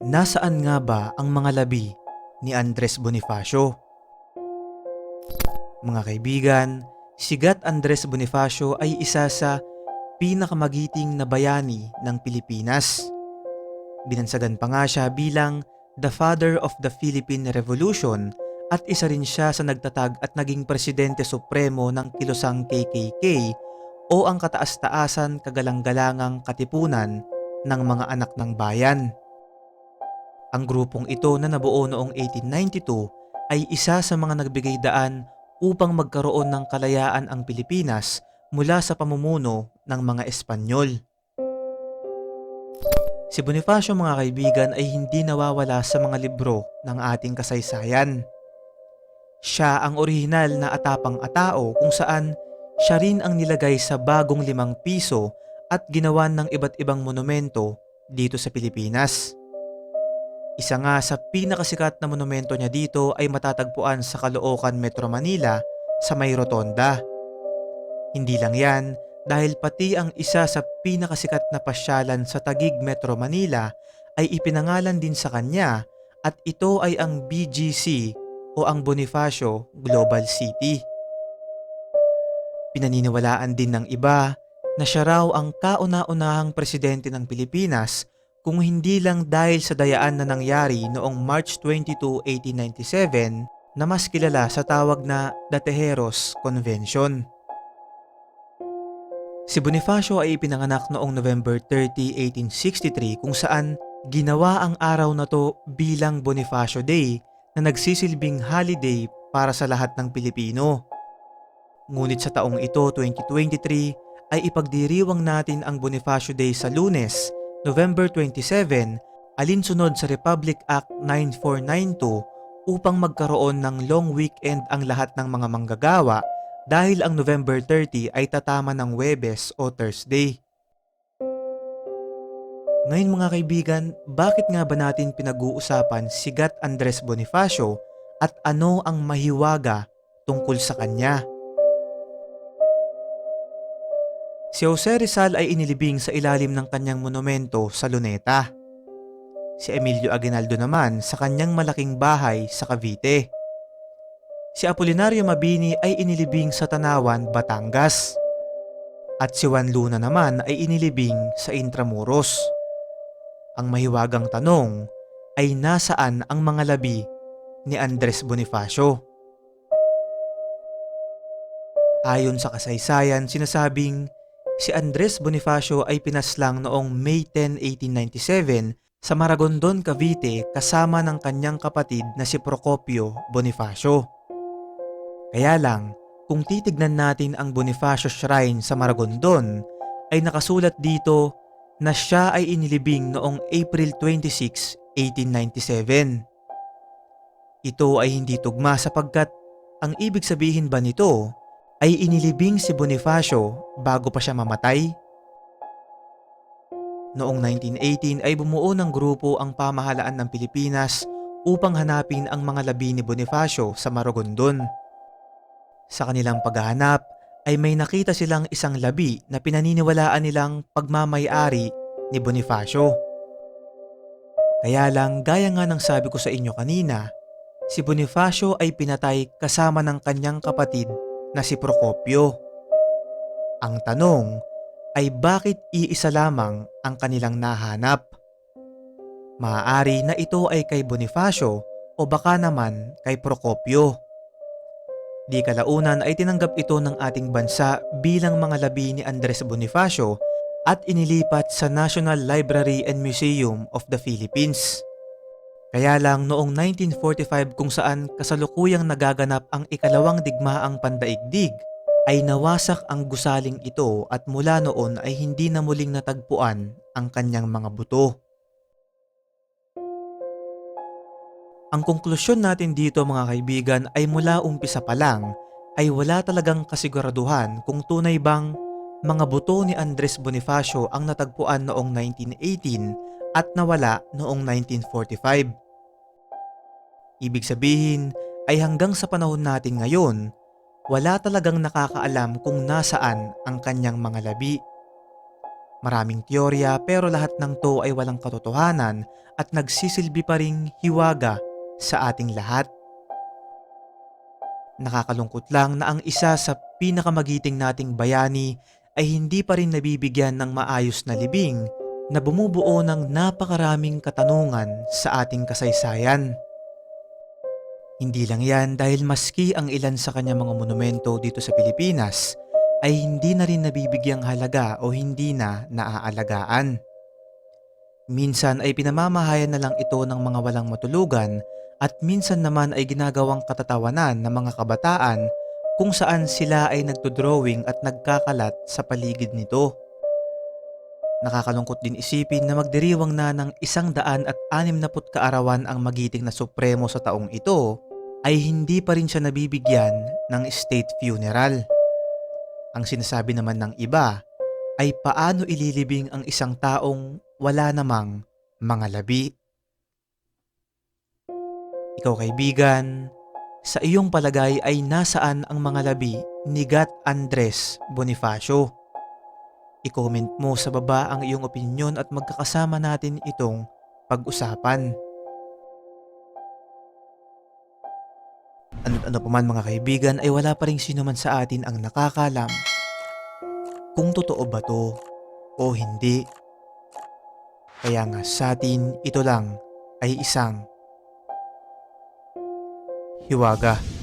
Nasaan nga ba ang mga labi ni Andres Bonifacio? Mga kaibigan, si Gat Andres Bonifacio ay isa sa pinakamagiting na bayani ng Pilipinas. Binansagan pa nga siya bilang the father of the Philippine Revolution at isa rin siya sa nagtatag at naging presidente supremo ng kilosang KKK o ang kataas-taasan kagalang-galangang katipunan ng mga anak ng bayan. Ang grupong ito na nabuo noong 1892 ay isa sa mga nagbigay daan upang magkaroon ng kalayaan ang Pilipinas mula sa pamumuno ng mga Espanyol. Si Bonifacio mga kaibigan ay hindi nawawala sa mga libro ng ating kasaysayan. Siya ang orihinal na atapang-atao kung saan siya rin ang nilagay sa bagong limang piso at ginawan ng iba't ibang monumento dito sa Pilipinas. Isa nga sa pinakasikat na monumento niya dito ay matatagpuan sa Caloocan, Metro Manila sa may rotonda. Hindi lang yan dahil pati ang isa sa pinakasikat na pasyalan sa Tagig, Metro Manila ay ipinangalan din sa kanya at ito ay ang BGC o ang Bonifacio Global City. Pinaniniwalaan din ng iba na siya raw ang kauna-unahang presidente ng Pilipinas kung hindi lang dahil sa dayaan na nangyari noong March 22, 1897 na mas kilala sa tawag na Datejeros Convention. Si Bonifacio ay ipinanganak noong November 30, 1863 kung saan ginawa ang araw na to bilang Bonifacio Day na nagsisilbing holiday para sa lahat ng Pilipino. Ngunit sa taong ito, 2023, ay ipagdiriwang natin ang Bonifacio Day sa lunes, November 27, alinsunod sa Republic Act 9492 upang magkaroon ng long weekend ang lahat ng mga manggagawa dahil ang November 30 ay tatama ng Webes o Thursday. Ngayon mga kaibigan, bakit nga ba natin pinag-uusapan si Gat Andres Bonifacio at ano ang mahiwaga tungkol sa kanya? Si Jose Rizal ay inilibing sa ilalim ng kanyang monumento sa Luneta. Si Emilio Aguinaldo naman sa kanyang malaking bahay sa Cavite. Si Apolinario Mabini ay inilibing sa Tanawan, Batangas. At si Juan Luna naman ay inilibing sa Intramuros. Ang mahiwagang tanong ay nasaan ang mga labi ni Andres Bonifacio? Ayon sa kasaysayan, sinasabing si Andres Bonifacio ay pinaslang noong May 10, 1897 sa Maragondon, Cavite kasama ng kanyang kapatid na si Procopio Bonifacio. Kaya lang, kung titignan natin ang Bonifacio Shrine sa Maragondon, ay nakasulat dito na siya ay inilibing noong April 26, 1897. Ito ay hindi tugma sapagkat ang ibig sabihin ba nito ay inilibing si Bonifacio bago pa siya mamatay? Noong 1918 ay bumuo ng grupo ang pamahalaan ng Pilipinas upang hanapin ang mga labi ni Bonifacio sa Maragondon. Sa kanilang paghahanap ay may nakita silang isang labi na pinaniniwalaan nilang pagmamayari ni Bonifacio. Kaya lang gaya nga ng sabi ko sa inyo kanina, si Bonifacio ay pinatay kasama ng kanyang kapatid na si Procopio. Ang tanong ay bakit iisa lamang ang kanilang nahanap? Maaari na ito ay kay Bonifacio o baka naman kay Procopio. Di kalaunan ay tinanggap ito ng ating bansa bilang mga labi ni Andres Bonifacio at inilipat sa National Library and Museum of the Philippines. Kaya lang noong 1945 kung saan kasalukuyang nagaganap ang ikalawang digmaang pandaigdig, ay nawasak ang gusaling ito at mula noon ay hindi na muling natagpuan ang kanyang mga buto. Ang konklusyon natin dito mga kaibigan ay mula umpisa pa lang ay wala talagang kasiguraduhan kung tunay bang mga buto ni Andres Bonifacio ang natagpuan noong 1918 at nawala noong 1945. Ibig sabihin ay hanggang sa panahon natin ngayon, wala talagang nakakaalam kung nasaan ang kanyang mga labi. Maraming teorya pero lahat ng to ay walang katotohanan at nagsisilbi pa ring hiwaga sa ating lahat. Nakakalungkot lang na ang isa sa pinakamagiting nating bayani ay hindi pa rin nabibigyan ng maayos na libing na bumubuo ng napakaraming katanungan sa ating kasaysayan. Hindi lang yan dahil maski ang ilan sa kanyang mga monumento dito sa Pilipinas ay hindi na rin nabibigyang halaga o hindi na naaalagaan. Minsan ay pinamamahayan na lang ito ng mga walang matulugan at minsan naman ay ginagawang katatawanan ng mga kabataan kung saan sila ay nagdodrawing at nagkakalat sa paligid nito. Nakakalungkot din isipin na magdiriwang na ng isang daan at anim na kaarawan ang magiting na supremo sa taong ito ay hindi pa rin siya nabibigyan ng state funeral. Ang sinasabi naman ng iba ay paano ililibing ang isang taong wala namang mga labi. Ikaw kaibigan, sa iyong palagay ay nasaan ang mga labi ni Gat Andres Bonifacio? I-comment mo sa baba ang iyong opinion at magkakasama natin itong pag-usapan. Ano't ano pa man mga kaibigan ay wala pa rin sino man sa atin ang nakakalam kung totoo ba to o hindi. Kaya nga sa atin ito lang ay isang hiwaga.